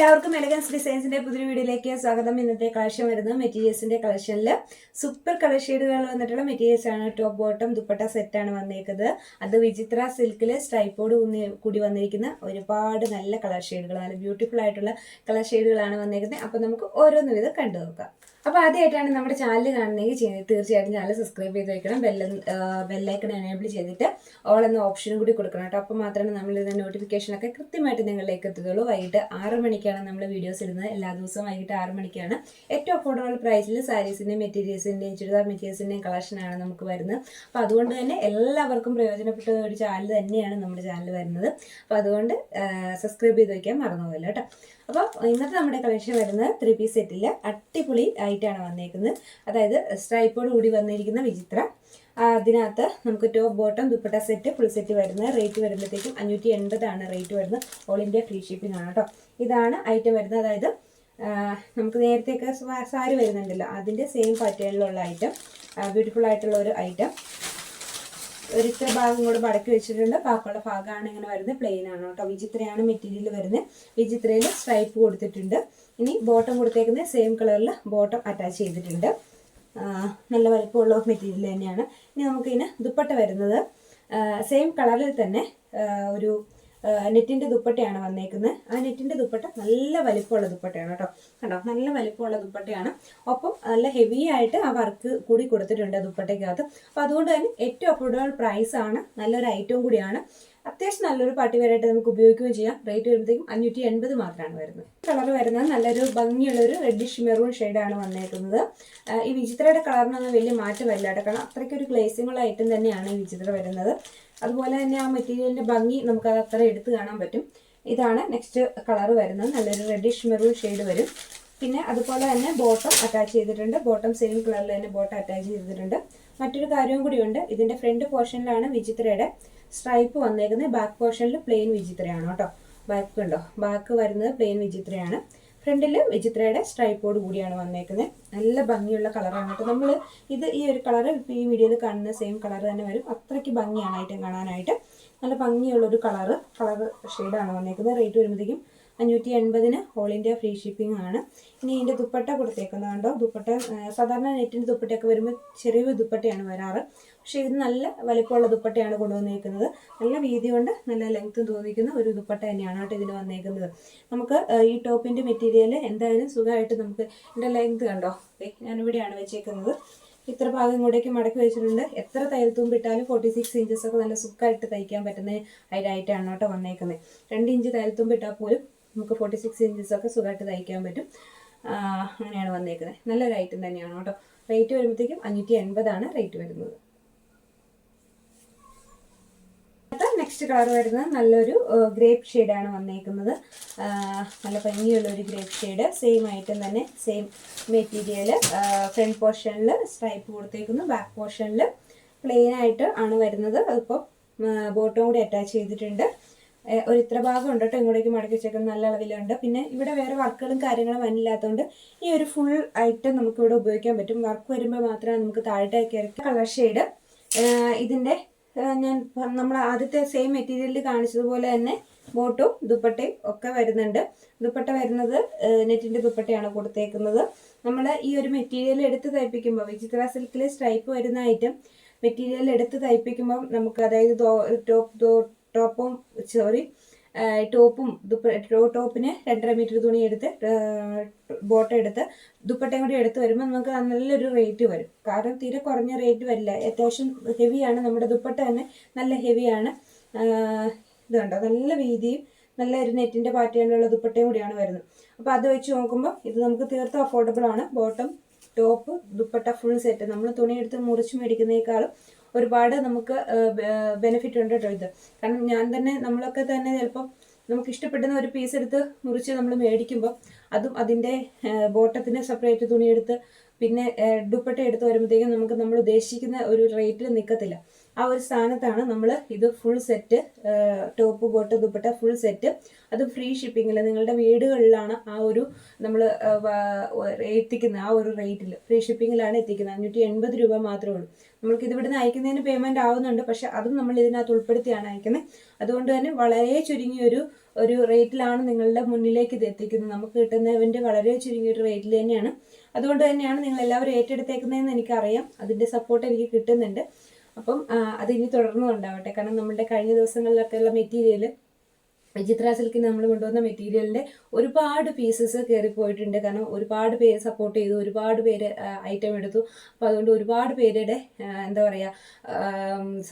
എല്ലാവർക്കും എലഗൻസ് ഡിസൈൻസിന്റെ പുതിയ വീഡിയോയിലേക്ക് സ്വാഗതം. ഇന്നത്തെ കളക്ഷൻ വരുന്നത് മെറ്റീരിയൽസിന്റെ കളക്ഷനിൽ സൂപ്പർ കളർ ഷെയ്ഡുകൾ വന്നിട്ടുള്ള മെറ്റീരിയൽസ് ആണ്. ടോപ്പ് ബോട്ടം ദുപ്പട്ട സെറ്റ് ആണ് വന്നേക്കുന്നത്. അത് വിചിത്ര സിൽക്കിൽ സ്ട്രൈപ്പോട് കൂടി വന്നിരിക്കുന്ന ഒരുപാട് നല്ല കളർ ഷെയ്ഡുകൾ നല്ല ബ്യൂട്ടിഫുൾ ആയിട്ടുള്ള കളർ ഷെയ്ഡുകളാണ് വന്നേക്കുന്നത്. അപ്പോൾ നമുക്ക് ഓരോന്നും ഇത് കണ്ടു നോക്കാം അപ്പോൾ ആദ്യമായിട്ടാണ് നമ്മുടെ ചാനൽ കാണുന്നതെങ്കിൽ തീർച്ചയായിട്ടും ചാനൽ സബ്സ്ക്രൈബ് ചെയ്ത് വെക്കണം. ബെല്ല ബെല്ലൈക്കൺ എനേബിൾ ചെയ്തിട്ട് ഓൾ എന്ന ഓപ്ഷനും കൂടി കൊടുക്കണം കേട്ടോ. അപ്പോൾ മാത്രമേ നമ്മൾ ഇതിന്റെ നോട്ടിഫിക്കേഷനൊക്കെ കൃത്യമായിട്ട് നിങ്ങളിലേക്ക് എത്തുകയുള്ളൂ. വൈകിട്ട് ആറ് മണിക്കാണ് നമ്മൾ വീഡിയോസ് ഇടുന്നത്. എല്ലാ ദിവസവും വൈകിട്ട് ആറ് മണിക്കാണ്. ഏറ്റവും അഫോർഡബിൾ പ്രൈസിൽ സാരീസിന്റെയും മെറ്റീരിയൽസിന്റെയും ചുരിദാർ മെറ്റീരിയൽസിന്റെയും കളക്ഷനാണ് നമുക്ക് വരുന്നത്. അപ്പോൾ അതുകൊണ്ട് തന്നെ എല്ലാവർക്കും പ്രയോജനപ്പെട്ട ഒരു ചാനൽ തന്നെയാണ് നമ്മുടെ ചാനൽ വരുന്നത്. അപ്പോൾ അതുകൊണ്ട് സബ്സ്ക്രൈബ് ചെയ്ത് വയ്ക്കാൻ മറന്നുപോകല്ലോ കേട്ടോ. അപ്പോൾ ഇന്നത്തെ നമ്മുടെ കളക്ഷൻ വരുന്നത് ത്രീ പീസ് സെറ്റിൽ അടിപൊളി ആയിട്ടാണ് വന്നേക്കുന്നത്. അതായത് സ്ട്രൈപ്പോട് കൂടി വന്നിരിക്കുന്ന വിചിത്ര. അതിനകത്ത് നമുക്ക് top bottom dupatta set full set വരുന്നത്. റേറ്റ് വരുമ്പോഴത്തേക്കും അഞ്ഞൂറ്റി എൺപതാണ് റേറ്റ് വരുന്നത്. ഓൾ ഇന്ത്യ ഫ്രീ ഷിപ്പിംഗ് ആണ് കേട്ടോ ഇതാണ് ഐറ്റം വരുന്നത്. അതായത് നമുക്ക് നേരത്തെയൊക്കെ സാരി വരുന്നുണ്ടല്ലോ. അതിന്റെ സെയിം പാറ്റേണിലുള്ള ഐറ്റം ബ്യൂട്ടിഫുൾ ആയിട്ടുള്ള ഒരു ഐറ്റം ഒരു ഇത്ര ഭാഗം കൂടെ മടക്കി വെച്ചിട്ടുണ്ട്. ബാക്കിയുള്ള ഭാഗമാണ് ഇങ്ങനെ വരുന്നത്. പ്ലെയിൻ ആണ് കേട്ടോ. വിചിത്രയാണ് മെറ്റീരിയൽ വരുന്നത്. വിചിത്രയിൽ സ്ട്രൈപ്പ് കൊടുത്തിട്ടുണ്ട്. ഇനി ബോട്ടം കൊടുത്തേക്കുന്നത് സെയിം കളറിൽ ബോട്ടം അറ്റാച്ച് ചെയ്തിട്ടുണ്ട്. നല്ല വലിപ്പമുള്ള മെറ്റീരിയൽ തന്നെയാണ്. ഇനി നമുക്കിതിന് ദുപ്പട്ട വരുന്നത്. സെയിം കളറിൽ തന്നെ ഒരു നെറ്റിന്റെ ദുപ്പട്ടയാണ് വന്നേക്കുന്നത്. ആ നെറ്റിന്റെ ദുപ്പട്ട നല്ല വലിപ്പമുള്ള ദുപ്പട്ടയാണ് കേട്ടോ. കണ്ടോ? നല്ല വലിപ്പമുള്ള ദുപ്പട്ടയാണ്. ഒപ്പം നല്ല ഹെവി ആയിട്ട് ആ വർക്ക് കൂടി കൊടുത്തിട്ടുണ്ട് ദുപ്പട്ടയ്ക്കകത്ത്. അപ്പോൾ അതുകൊണ്ട് തന്നെ ഏറ്റവും അഫോർഡബിൾ പ്രൈസ് ആണ്. നല്ലൊരു ഐറ്റവും കൂടിയാണ്. അത്യാവശ്യം നല്ലൊരു പാട്ടി വരായിട്ട് നമുക്ക് ഉപയോഗിക്കുകയും ചെയ്യാം. റേറ്റ് വരുമ്പോഴത്തേക്കും അഞ്ഞൂറ്റി എൺപത് മാത്രമാണ് വരുന്നത്. കളർ വരുന്നത് നല്ലൊരു ഭംഗിയുള്ളൊരു റെഡിഷ് മെറൂൺ ഷെയ്ഡാണ് വന്നേക്കുന്നത്. ഈ വിചിത്രയുടെ കളറിനൊന്നും വലിയ മാറ്റം വരില്ല കാരണം അത്രയ്ക്കൊരു ഉള്ള ഐറ്റം തന്നെയാണ് ഈ വിചിത്ര വരുന്നത്. അതുപോലെ തന്നെ ആ മെറ്റീരിയലിന്റെ ഭംഗി നമുക്കത് അത്ര എടുത്ത് കാണാൻ പറ്റും. ഇതാണ് നെക്സ്റ്റ് കളർ വരുന്നത്. നല്ലൊരു റെഡിഷ് മെറൂൺ ഷെയ്ഡ് വരും. പിന്നെ അതുപോലെ തന്നെ ബോട്ടം അറ്റാച്ച് ചെയ്തിട്ടുണ്ട്. ബോട്ടം സെയിം കളറിൽ തന്നെ ബോട്ടം അറ്റാച്ച് ചെയ്തിട്ടുണ്ട്. മറ്റൊരു കാര്യവും കൂടിയുണ്ട് ഇതിന്റെ ഫ്രണ്ട് പോർഷനിലാണ് വിചിത്രയുടെ സ്ട്രൈപ്പ് വന്നേക്കുന്നത്. ബാക്ക് പോർഷനിൽ പ്ലെയിൻ വിചിത്രയാണ് കേട്ടോ. ബാക്ക് ഉണ്ടോ? ബാക്ക് വരുന്നത് പ്ലെയിൻ വിചിത്രയാണ്. ഫ്രണ്ടിൽ വിചിത്രയുടെ സ്ട്രൈപ്പോട് കൂടിയാണ് വന്നേക്കുന്നത് നല്ല ഭംഗിയുള്ള കളറാണ് കേട്ടോ. നമ്മൾ ഇത് ഈ ഒരു കളർ ഇപ്പോൾ ഈ വീഡിയോയിൽ കാണുന്ന സെയിം കളർ തന്നെ വരും. അത്രയ്ക്ക് ഭംഗിയാണ് ഐറ്റം കാണാനായിട്ട്. നല്ല ഭംഗിയുള്ളൊരു കളറ് കളർ ഷെയ്ഡാണ് വന്നേക്കുന്നത് റേറ്റ് വരുമ്പോഴത്തേക്കും അഞ്ഞൂറ്റി എൺപതിന് ഓൾ ഇന്ത്യ ഫ്രീ ഷിപ്പിംഗ് ആണ്. ഇനി ഇതിന്റെ ദുപ്പട്ട കൊടുത്തേക്കുന്നത് കണ്ടോ? ദുപ്പട്ട സാധാരണ നെറ്റിന്റെ ദുപ്പട്ടയൊക്കെ വരുമ്പോൾ ചെറിയ ദുപ്പട്ടയാണ് വരാറ്. പക്ഷേ ഇത് നല്ല വലിപ്പമുള്ള ദുപ്പട്ടയാണ് കൊണ്ടുവന്നേക്കുന്നത്. നല്ല വീതി കൊണ്ട് നല്ല ലെങ്ത്തും തോന്നിക്കുന്ന ഒരു ദുപ്പട്ട തന്നെയാണ് കേട്ടോ ഇതിന് വന്നേക്കുന്നത്. നമുക്ക് ഈ ടോപ്പിന്റെ മെറ്റീരിയൽ എന്തായാലും സുഖമായിട്ട് നമുക്ക് ഇതിന്റെ ലെങ്ത് കണ്ടോ? ഞാനിവിടെയാണ് വെച്ചേക്കുന്നത്. ഇത്ര ഭാഗം കൂടെയൊക്കെ മടക്കി വെച്ചിട്ടുണ്ട്. എത്ര തയ്യൽ തുമ്പിട്ടാലും ഫോർട്ടി സിക്സ് ഇഞ്ചസ് ഒക്കെ നല്ല സുഖമായിട്ട് തയ്ക്കാൻ പറ്റുന്ന അതിനായിട്ടാണ് കേട്ടോ വന്നേക്കുന്നത്. രണ്ട് ഇഞ്ച് തയ്യൽ തുമ്പിട്ടാൽ പോലും നമുക്ക് ഫോർട്ടി സിക്സ് ഇഞ്ചസ് ഒക്കെ സുഖമായിട്ട് തയ്ക്കാൻ പറ്റും. അങ്ങനെയാണ് വന്നേക്കുന്നത്. നല്ലൊരു ഐറ്റം തന്നെയാണ് കേട്ടോ. റേറ്റ് വരുമ്പോഴത്തേക്കും അഞ്ഞൂറ്റി എൺപതാണ് റേറ്റ് വരുന്നത്. നെക്സ്റ്റ് കളർ വരുന്നത് നല്ലൊരു ഗ്രേപ്പ് ഷെയ്ഡാണ് വന്നേക്കുന്നത്. നല്ല ഭംഗിയുള്ള ഒരു ഗ്രേപ്പ് ഷെയ്ഡ് സെയിം ഐറ്റം തന്നെ സെയിം മെറ്റീരിയൽ ഫ്രണ്ട് പോർഷനിൽ സ്ട്രൈപ്പ് കൊടുത്തേക്കുന്നു ബാക്ക് പോർഷനിൽ പ്ലെയിൻ ആയിട്ട് ആണ് വരുന്നത്. അതിപ്പോൾ ബോട്ടം കൂടി അറ്റാച്ച് ചെയ്തിട്ടുണ്ട്. ഒരു ഇത്ര ഭാഗം ഉണ്ട് കേട്ടോ ഇങ്ങോട്ടേക്ക് മടക്കി വെച്ചേക്കുന്നത്. നല്ല അളവിലുണ്ട്. പിന്നെ ഇവിടെ വേറെ വർക്കുകളും കാര്യങ്ങളും വന്നില്ലാത്തതുകൊണ്ട് ഈ ഒരു ഫുൾ ഐറ്റം നമുക്ക് ഇവിടെ ഉപയോഗിക്കാൻ പറ്റും. വർക്ക് വരുമ്പോൾ മാത്രമേ നമുക്ക് താഴേക്ക് ഇറക്കി കളർ ഷെയ്ഡ് ഇതിന്റെ ഞാൻ നമ്മൾ ആദ്യത്തെ സെയിം മെറ്റീരിയലിൽ കാണിച്ചതുപോലെ തന്നെ ബോട്ടും ദുപ്പട്ടയും ഒക്കെ വരുന്നുണ്ട്. ദുപ്പട്ട വരുന്നത് നെറ്റിന്റെ ദുപ്പട്ടയാണ് കൊടുത്തേക്കുന്നത്. നമ്മൾ ഈ ഒരു മെറ്റീരിയൽ എടുത്ത് തയ്പ്പിക്കുമ്പോൾ വിചിത്ര സിൽക്കിൽ സ്ട്രൈപ്പ് വരുന്ന ഐറ്റം മെറ്റീരിയൽ എടുത്ത് തയ്പ്പിക്കുമ്പോൾ നമുക്ക് അതായത് ടോപ്പ് ടോപ്പും സോറി ടോപ്പും ടോപ്പിന് രണ്ടര മീറ്റർ തുണി എടുത്ത് ബോട്ടം എടുത്ത് ദുപ്പട്ടയും കൂടി എടുത്ത് വരുമ്പോൾ നമുക്ക് നല്ലൊരു റേറ്റ് വരും. കാരണം തീരെ കുറഞ്ഞ റേറ്റ് വരില്ല. അത്യാവശ്യം ഹെവിയാണ് നമ്മുടെ ദുപ്പട്ട തന്നെ നല്ല ഹെവിയാണ് ഇതുണ്ടോ നല്ല വീതിയും നല്ല ഒരു നെറ്റിന്റെ പാറ്റേണിലുള്ള ദുപ്പട്ടയും കൂടിയാണ് വരുന്നത്. അപ്പോൾ അത് വെച്ച് നോക്കുമ്പോൾ ഇത് നമുക്ക് തീർത്തും അഫോർഡബിൾ ആണ്. Bottom top dupatta full set നമ്മൾ തുണിയെടുത്ത് മുറിച്ച് മേടിക്കുന്നേക്കാളും ഒരുപാട് നമുക്ക് ബെനിഫിറ്റ് ഉണ്ട് കേട്ടോ ഇത്. കാരണം ഞാൻ തന്നെ നമ്മളൊക്കെ തന്നെ ചിലപ്പം നമുക്ക് ഇഷ്ടപ്പെടുന്ന ഒരു പീസ് എടുത്ത് മുറിച്ച് നമ്മൾ മേടിക്കുമ്പോൾ അതും അതിന്റെ ബോട്ടത്തിന് സെപ്പറേറ്റ് തുണിയെടുത്ത് പിന്നെ ദുപ്പട്ട എടുത്ത് വരുമ്പോഴത്തേക്കും നമുക്ക് നമ്മൾ ഉദ്ദേശിക്കുന്ന ഒരു റേറ്റിൽ നിൽക്കത്തില്ല ആ ഒരു സ്ഥാനത്താണ് നമ്മൾ ഇത് full set top bottom dupatta full set അത് ഫ്രീ ഷിപ്പിങ്ങിൽ നിങ്ങളുടെ വീടുകളിലാണ് ആ ഒരു നമ്മൾ എത്തിക്കുന്നത് ആ ഒരു റേറ്റിൽ ഫ്രീ ഷിപ്പിങ്ങിലാണ് എത്തിക്കുന്നത്. അഞ്ഞൂറ്റി എൺപത് രൂപ മാത്രമേ ഉള്ളൂ. നമ്മൾക്ക് ഇതിവിടുന്ന് അയക്കുന്നതിന് പേയ്മെന്റ് ആവുന്നുണ്ട്. പക്ഷെ അതും നമ്മൾ ഇതിനകത്ത് ഉൾപ്പെടുത്തിയാണ് അയക്കുന്നത് അതുകൊണ്ട് തന്നെ വളരെ ചുരുങ്ങിയൊരു ഒരു റേറ്റിലാണ് നിങ്ങളുടെ മുന്നിലേക്ക് ഇത് എത്തിക്കുന്നത്. നമുക്ക് കിട്ടുന്നതിന്റെ വളരെ ചുരുങ്ങിയൊരു റേറ്റിൽ തന്നെയാണ്. അതുകൊണ്ട് തന്നെയാണ് നിങ്ങൾ എല്ലാവരും ഏറ്റെടുത്തേക്കുന്നതെന്ന് എനിക്കറിയാം. അതിന്റെ സപ്പോർട്ട് എനിക്ക് കിട്ടുന്നുണ്ട്. അപ്പം അത് ഇനി തുടർന്നും ഉണ്ടാവട്ടെ കാരണം നമ്മുടെ കഴിഞ്ഞ ദിവസങ്ങളിലൊക്കെയുള്ള മെറ്റീരിയൽ വിചിത്ര നമ്മൾ കൊണ്ടുവന്ന മെറ്റീരിയലിന്റെ ഒരുപാട് പീസസ് കയറിപ്പോയിട്ടുണ്ട് കാരണം ഒരുപാട് പേര് സപ്പോർട്ട് ചെയ്തു ഒരുപാട് പേര് ഐറ്റം എടുത്തു. അപ്പോൾ അതുകൊണ്ട് ഒരുപാട് പേരുടെ എന്താ പറയുക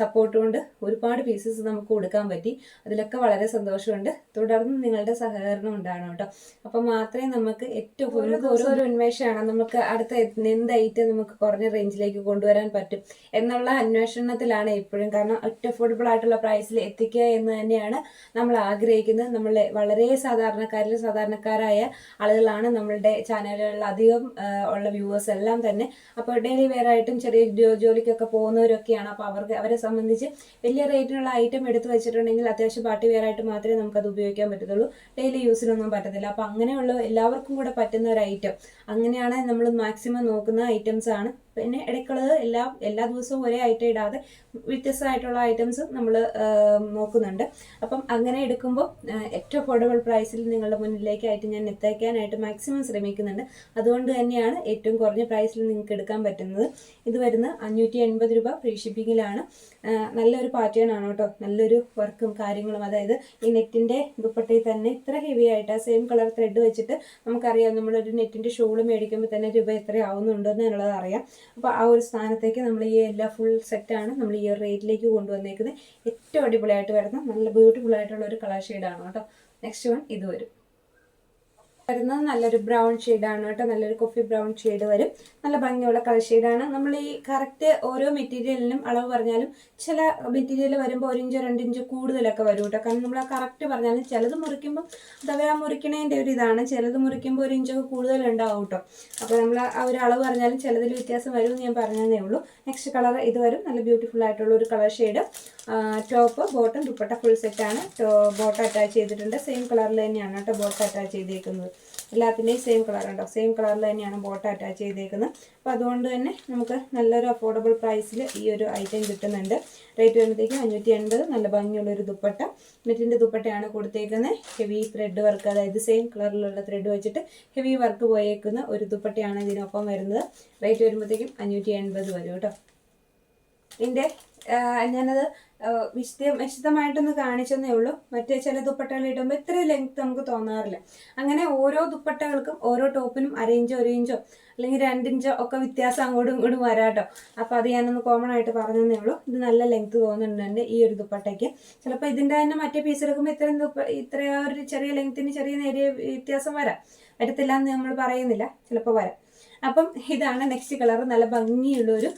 സപ്പോർട്ട് കൊണ്ട് ഒരുപാട് പീസസ് നമുക്ക് കൊടുക്കാൻ പറ്റി. അതിലൊക്കെ വളരെ സന്തോഷമുണ്ട്. തുടർന്ന് നിങ്ങളുടെ സഹകരണം ഉണ്ടാകണം കേട്ടോ. അപ്പം മാത്രമേ നമുക്ക് ഏറ്റവും ദിവസം ഒരു ഉന്മേഷമാണ് നമുക്ക് അടുത്ത എന്ത് ഐറ്റം നമുക്ക് കുറഞ്ഞ റേഞ്ചിലേക്ക് കൊണ്ടുവരാൻ പറ്റും എന്നുള്ള അന്വേഷണത്തിലാണ് എപ്പോഴും കാരണം ഒറ്റ അഫോർഡബിൾ ആയിട്ടുള്ള പ്രൈസിൽ എത്തിക്കുക എന്ന് തന്നെയാണ് നമ്മൾ ആഗ്രഹിക്കുന്നത്. നമ്മളെ വളരെ സാധാരണക്കാരിൽ സാധാരണക്കാരായ ആളുകളാണ് നമ്മളുടെ ചാനലുകളിൽ അധികം ഉള്ള വ്യൂവേഴ്സ് എല്ലാം തന്നെ. അപ്പോൾ ഡെയിലി വെയർ ആയിട്ടും ചെറിയ ജോലിക്കൊക്കെ പോകുന്നവരൊക്കെയാണ്. അപ്പോൾ അവർക്ക് അവരെ സംബന്ധിച്ച് വലിയ റേറ്റിനുള്ള ഐറ്റം എടുത്തു വെച്ചിട്ടുണ്ടെങ്കിൽ അത്യാവശ്യം പാർട്ടി വെയർ ആയിട്ട് മാത്രമേ നമുക്കത് ഉപയോഗിക്കാൻ പറ്റത്തുള്ളൂ. ഡെയിലി യൂസിനൊന്നും പറ്റത്തില്ല. അപ്പോൾ അങ്ങനെയുള്ള എല്ലാവർക്കും കൂടെ പറ്റുന്ന ഒരു ഐറ്റം. അങ്ങനെയാണ് നമ്മൾ മാക്സിമം നോക്കുന്ന ഐറ്റംസ് ആണ് പിന്നെ ഇടയ്ക്കുള്ളത് എല്ലാ എല്ലാ ദിവസവും ഒരേ ഐറ്റം ഇടാതെ വ്യത്യസ്തമായിട്ടുള്ള ഐറ്റംസ് നമ്മൾ നോക്കുന്നുണ്ട്. അപ്പം അങ്ങനെ എടുക്കുമ്പോൾ ഏറ്റവും അഫോർഡബിൾ പ്രൈസിൽ നിങ്ങളുടെ മുന്നിലേക്കായിട്ട് ഞാൻ എത്തിക്കാനായിട്ട് മാക്സിമം ശ്രമിക്കുന്നുണ്ട്. അതുകൊണ്ട് തന്നെയാണ് ഏറ്റവും കുറഞ്ഞ പ്രൈസിൽ നിങ്ങൾക്ക് എടുക്കാൻ പറ്റുന്നത്. ഇത് വരുന്ന അഞ്ഞൂറ്റി എൺപത് രൂപ ഫ്രീ ഷിപ്പിങ്ങിലാണ് നല്ലൊരു പാറ്റേൺ ആണ് കേട്ടോ. നല്ലൊരു വർക്കും കാര്യങ്ങളും. അതായത് ഈ നെറ്റിന്റെ ദുപ്പട്ടയിൽ തന്നെ ഇത്ര ഹെവി ആയിട്ട് സെയിം കളർ ത്രെഡ് വെച്ചിട്ട് നമുക്കറിയാം നമ്മളൊരു നെറ്റിന്റെ ഷോൾ മേടിക്കുമ്പോൾ തന്നെ രൂപ എത്ര ആവുന്നുണ്ടെന്ന് എന്നുള്ളത് അറിയാം. അപ്പോൾ ആ ഒരു സ്ഥാനത്തേക്ക് നമ്മൾ ഈ എല്ലാ ഫുൾ സെറ്റാണ് നമ്മൾ ഈ ഒരു റേറ്റിലേക്ക് കൊണ്ടുവന്നേക്കുന്നത്. ഏറ്റവും അടിപൊളിയായിട്ട് വരുന്ന നല്ല ബ്യൂട്ടിഫുൾ ആയിട്ടുള്ള ഒരു കളർ ഷെയ്ഡാണ് കേട്ടോ. നെക്സ്റ്റ് വൺ ഇത് വരും. വരുന്നത്. നല്ലൊരു ബ്രൗൺ ഷെയ്ഡാണ് കേട്ടോ. നല്ലൊരു കോഫി ബ്രൗൺ ഷെയ്ഡ് വരും. നല്ല ഭംഗിയുള്ള കളർ ഷെയ്ഡാണ് നമ്മൾ ഈ കറക്റ്റ് ഓരോ മെറ്റീരിയലിനും അളവ് പറഞ്ഞാലും ചില മെറ്റീരിയൽ വരുമ്പോൾ ഒരു ഇഞ്ചോ രണ്ട് ഇഞ്ചോ കൂടുതലൊക്കെ വരും കേട്ടോ. കാരണം നമ്മൾ ആ കറക്റ്റ് പറഞ്ഞാലും ചിലത് മുറിക്കുമ്പോൾ അഥവാ മുറിക്കണേന്റെ ഒരു ഇതാണ്. ചിലത് മുറിക്കുമ്പോൾ ഒരു ഇഞ്ചൊക്കെ കൂടുതൽ ഉണ്ടാവും കേട്ടോ. അപ്പോൾ നമ്മൾ ആ ഒരു അളവ് പറഞ്ഞാലും ചിലതിൽ വ്യത്യാസം വരും എന്ന് ഞാൻ പറഞ്ഞതേ ഉള്ളൂ. നെക്സ്റ്റ് കളർ ഇത് വരും. നല്ല ബ്യൂട്ടിഫുൾ ആയിട്ടുള്ള ഒരു colour shade top bottom dupatta full സെറ്റാണ് ബോട്ടം അറ്റാച്ച് ചെയ്തിട്ടുണ്ട്. സെയിം കളറിൽ തന്നെയാണ് കേട്ടോ ബോട്ടം അറ്റാച്ച് ചെയ്തേക്കുന്നത്. എല്ലാത്തിന്റെയും സെയിം കളർ ഉണ്ടോ? സെയിം കളറിൽ തന്നെയാണ് ബോട്ട് അറ്റാച്ച് ചെയ്തേക്കുന്നത്. അപ്പോൾ അതുകൊണ്ട് തന്നെ നമുക്ക് നല്ലൊരു അഫോർഡബിൾ പ്രൈസിൽ ഈ ഒരു ഐറ്റം കിട്ടുന്നുണ്ട്. റേറ്റ് വരുമ്പോഴത്തേക്കും അഞ്ഞൂറ്റി എൺപത് നല്ല ഭംഗിയുള്ളൊരു ദുപ്പട്ട. നെറ്റിന്റെ ദുപ്പട്ടയാണ് കൊടുത്തേക്കുന്നത് ഹെവി ത്രെഡ് വർക്ക് അതായത് സെയിം കളറിലുള്ള ത്രെഡ് വെച്ചിട്ട് ഹെവി വർക്ക് പോയേക്കുന്ന ഒരു ദുപ്പട്ടയാണ് ഇതിനൊപ്പം വരുന്നത്. റേറ്റ് വരുമ്പോഴത്തേക്കും അഞ്ഞൂറ്റി എൺപത് വരും കേട്ടോ. ഇതിന്റെ ഞാനത് വിശദ വിശദമായിട്ടൊന്ന് കാണിച്ചെന്നേ ഉള്ളൂ. മറ്റേ ചില ദുപ്പട്ടകൾ ഇടുമ്പോൾ ഇത്ര ലെങ്ത് നമുക്ക് തോന്നാറില്ല. അങ്ങനെ ഓരോ ദുപ്പട്ടകൾക്കും ഓരോ ടോപ്പിനും അരയിഞ്ചോ ഒരു ഇഞ്ചോ അല്ലെങ്കിൽ രണ്ടിഞ്ചോ ഒക്കെ വ്യത്യാസം അങ്ങോട്ടും ഇങ്ങോട്ടും വരാട്ടോ. അപ്പോൾ അത് ഞാനൊന്ന് കോമൺ ആയിട്ട് പറഞ്ഞതേ ഉള്ളൂ. ഇത് നല്ല ലെങ്ത് തോന്നുന്നുണ്ട് ഈ ഒരു ദുപ്പട്ടയ്ക്ക്. ചിലപ്പോൾ ഇതിന്റെ തന്നെ മറ്റേ പീസ് എടുക്കുമ്പോൾ ഇത്രയും ഇത്ര ഒരു ചെറിയ ലെങ്ത്തിന് ചെറിയ നേരിയ വ്യത്യാസം വരാം. വരത്തില്ല എന്ന് നമ്മൾ പറയുന്നില്ല. ചിലപ്പോൾ വരാം. അപ്പം ഇതാണ് നെക്സ്റ്റ് കളർ നല്ല ഭംഗിയുള്ളൊരു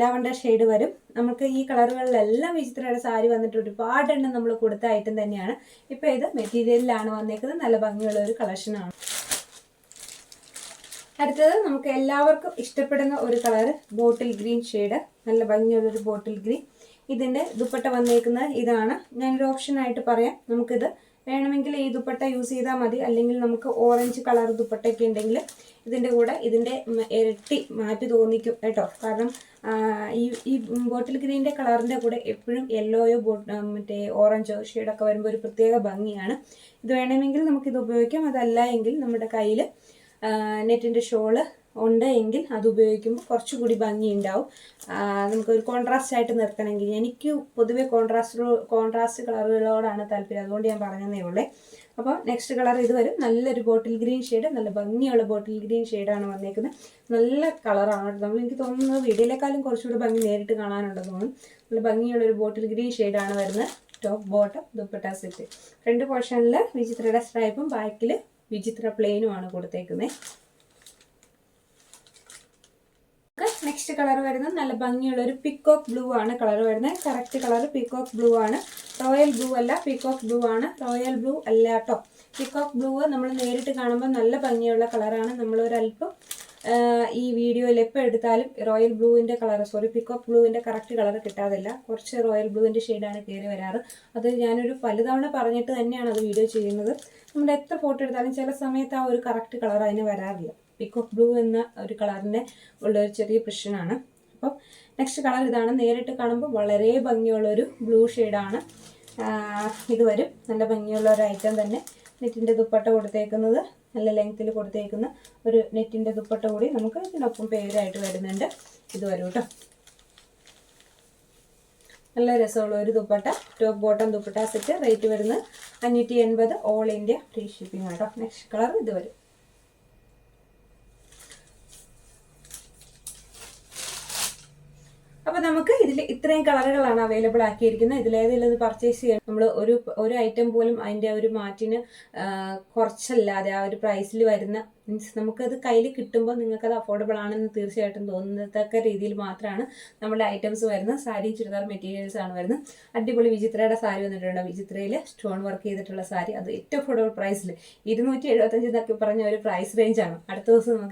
ലാവണ്ടർ ഷെയ്ഡ് വരും. നമുക്ക് ഈ കളറുകളിലെല്ലാം വിചിത്രയുടെ സാരി വന്നിട്ട് ഒരുപാട് എണ്ണം നമ്മൾ കൊടുത്ത ഐറ്റം തന്നെയാണ്. ഇപ്പോൾ ഇത് മെറ്റീരിയലിലാണ് വന്നേക്കുന്നത്. നല്ല ഭംഗിയുള്ള ഒരു കളക്ഷനാണ് അടുത്തത് നമുക്ക് എല്ലാവർക്കും ഇഷ്ടപ്പെടുന്ന ഒരു കളർ ബോട്ടിൽ ഗ്രീൻ ഷെയ്ഡ് നല്ല ഭംഗിയുള്ളൊരു ബോട്ടിൽ ഗ്രീൻ ഇതിന്റെ ദുപ്പട്ട വന്നേക്കുന്നത് ഇതാണ്. ഞാനൊരു ഓപ്ഷനായിട്ട് പറയാം. നമുക്കിത് വേണമെങ്കിൽ ഈ ദുപ്പട്ട യൂസ് ചെയ്താൽ മതി. അല്ലെങ്കിൽ നമുക്ക് ഓറഞ്ച് കളർ ദുപ്പട്ടയൊക്കെ ഉണ്ടെങ്കിൽ ഇതിന്റെ കൂടെ ഇതിന്റെ ഇരട്ടി മാറ്റി തോന്നിക്കും കേട്ടോ. കാരണം ഈ ഈ ബോട്ടിൽ ഗ്രീന്റെ കളറിന്റെ കൂടെ എപ്പോഴും യെല്ലോയോ മറ്റേ ഓറഞ്ചോ ഷെയ്ഡൊക്കെ വരുമ്പോൾ ഒരു പ്രത്യേക ഭംഗിയാണ്. ഇത് വേണമെങ്കിൽ നമുക്കിത് ഉപയോഗിക്കാം. അതല്ല എങ്കിൽ നമ്മുടെ കയ്യിൽ നെറ്റിന്റെ ഷോൾ ഉണ്ട് എങ്കിൽ അത് ഉപയോഗിക്കുമ്പോൾ കുറച്ചുകൂടി ഭംഗി ഉണ്ടാവും ആ, നമുക്കൊരു കോൺട്രാസ്റ്റ് ആയിട്ട് നിർത്തണമെങ്കിൽ. എനിക്ക് പൊതുവേ കോൺട്രാസ്റ്റ് കോൺട്രാസ്റ്റ് കളറുകളോടാണ് താല്പര്യം. അതുകൊണ്ട് ഞാൻ പറഞ്ഞതേ ഉള്ളേ. അപ്പോൾ നെക്സ്റ്റ് കളർ ഇത് വരും. നല്ലൊരു ബോട്ടിൽ ഗ്രീൻ ഷെയ്ഡ് നല്ല ഭംഗിയുള്ള ബോട്ടിൽ ഗ്രീൻ ഷെയ്ഡാണ് വന്നേക്കുന്നത്. നല്ല കളറാണ് നമ്മൾ എനിക്ക് തോന്നുന്നത് വീഡിയോയിലേക്കാളും കുറച്ചുകൂടി ഭംഗി നേരിട്ട് കാണാനുണ്ടെന്ന് തോന്നുന്നു. നല്ല ഭംഗിയുള്ള ഒരു ബോട്ടിൽ ഗ്രീൻ ഷെയ്ഡാണ് വരുന്നത്. Top bottom dupatta set front പോർഷനിൽ വിചിത്രയുടെ സ്ട്രൈപ്പും ബാക്കിൽ വിചിത്ര പ്ലെയിനുമാണ് കൊടുത്തേക്കുന്നത് നെക്സ്റ്റ് കളർ വരുന്നത് നല്ല ഭംഗിയുള്ള ഒരു പിക്കോക്ക് ബ്ലൂ ആണ് കളർ വരുന്നത്. കറക്റ്റ് കളർ പിക്കോക്ക് ബ്ലൂ ആണ്. റോയൽ ബ്ലൂ അല്ല പിക്കോക്ക് ബ്ലൂ ആണ്. റോയൽ ബ്ലൂ അല്ല കേട്ടോ പിക്കോക്ക് ബ്ലൂ നമ്മൾ നേരിട്ട് കാണുമ്പോൾ നല്ല ഭംഗിയുള്ള കളറാണ് നമ്മൾ ഒരല്പം ഈ വീഡിയോയിൽ എപ്പോൾ എടുത്താലും റോയൽ ബ്ലൂവിന്റെ കളർ സോറി പിക്കോക്ക് ബ്ലൂവിന്റെ കറക്റ്റ് കളർ കിട്ടാതില്ല കുറച്ച് റോയൽ ബ്ലൂവിന്റെ ഷെയ്ഡാണ് കയറി വരാറ്. അത് ഞാനൊരു പലതവണ പറഞ്ഞിട്ട് തന്നെയാണ് അത് വീഡിയോ ചെയ്യുന്നത്. നമ്മൾ എത്ര ഫോട്ടോ എടുത്താലും ചില സമയത്ത് ആ ഒരു കറക്റ്റ് കളർ അതിന് വരാറില്ല. പിക്കോക്ക് ബ്ലൂ എന്ന ഒരു കളറിന്റെ ഉള്ള ഒരു ചെറിയ പ്രശ്നമാണ് അപ്പം നെക്സ്റ്റ് കളർ ഇതാണ്. നേരിട്ട് കാണുമ്പോൾ വളരെ ഭംഗിയുള്ളൊരു ബ്ലൂ ഷെയ്ഡാണ് ഇത് വരും. നല്ല ഭംഗിയുള്ള ഒരു ഐറ്റം തന്നെ. നെറ്റിന്റെ ദുപ്പട്ട കൊടുത്തേക്കുന്നത് നല്ല ലെങ്ത്തിൽ കൊടുത്തേക്കുന്ന ഒരു നെറ്റിന്റെ ദുപ്പട്ട കൂടി നമുക്ക് ഇതിനൊപ്പം പേരായിട്ട് വരുന്നുണ്ട്. ഇത് വരും കേട്ടോ നല്ല രസമുള്ള ഒരു dupatta. Top bottom dupatta set rate വരുന്നത് അഞ്ഞൂറ്റി എൺപത് ഓൾ ഇന്ത്യ ഫ്രീ ഷിപ്പിംഗ് കേട്ടോ നെക്സ്റ്റ് കളർ ഇത് വരും അപ്പൊ നമുക്ക് ഇതിൽ ഇത്രയും കളറുകളാണ് അവൈലബിൾ ആക്കിയിരിക്കുന്നത്. ഇതിലേതെങ്കിലും ഇത് പർച്ചേസ് ചെയ്യണം. നമ്മൾ ഒരു ഒരു ഐറ്റം പോലും അതിന്റെ ഒരു മാറ്റിന് കുറച്ചല്ലാതെ ആ ഒരു പ്രൈസിൽ വരുന്ന മീൻസ് നമുക്കത് കയ്യിൽ കിട്ടുമ്പോൾ നിങ്ങൾക്കത് അഫോർഡബിൾ ആണെന്ന് തീർച്ചയായിട്ടും തോന്നത്തക്ക രീതിയിൽ മാത്രമാണ് നമ്മുടെ ഐറ്റംസ് വരുന്നത്. സാരി ചുരിദാർ മെറ്റീരിയൽസ് ആണ് വരുന്നത്. അടിപൊളി വിചിത്രയുടെ സാരി വന്നിട്ടുണ്ട്. വിചിത്രയിൽ സ്റ്റോൺ വർക്ക് ചെയ്തിട്ടുള്ള സാരി. അത് ഏറ്റവും അഫോർഡബിൾ പ്രൈസിൽ ഇരുന്നൂറ്റി എഴുപത്തഞ്ച് എന്നൊക്കെ പറഞ്ഞ ഒരു പ്രൈസ് റേഞ്ചാണ് അടുത്ത ദിവസം നമുക്ക്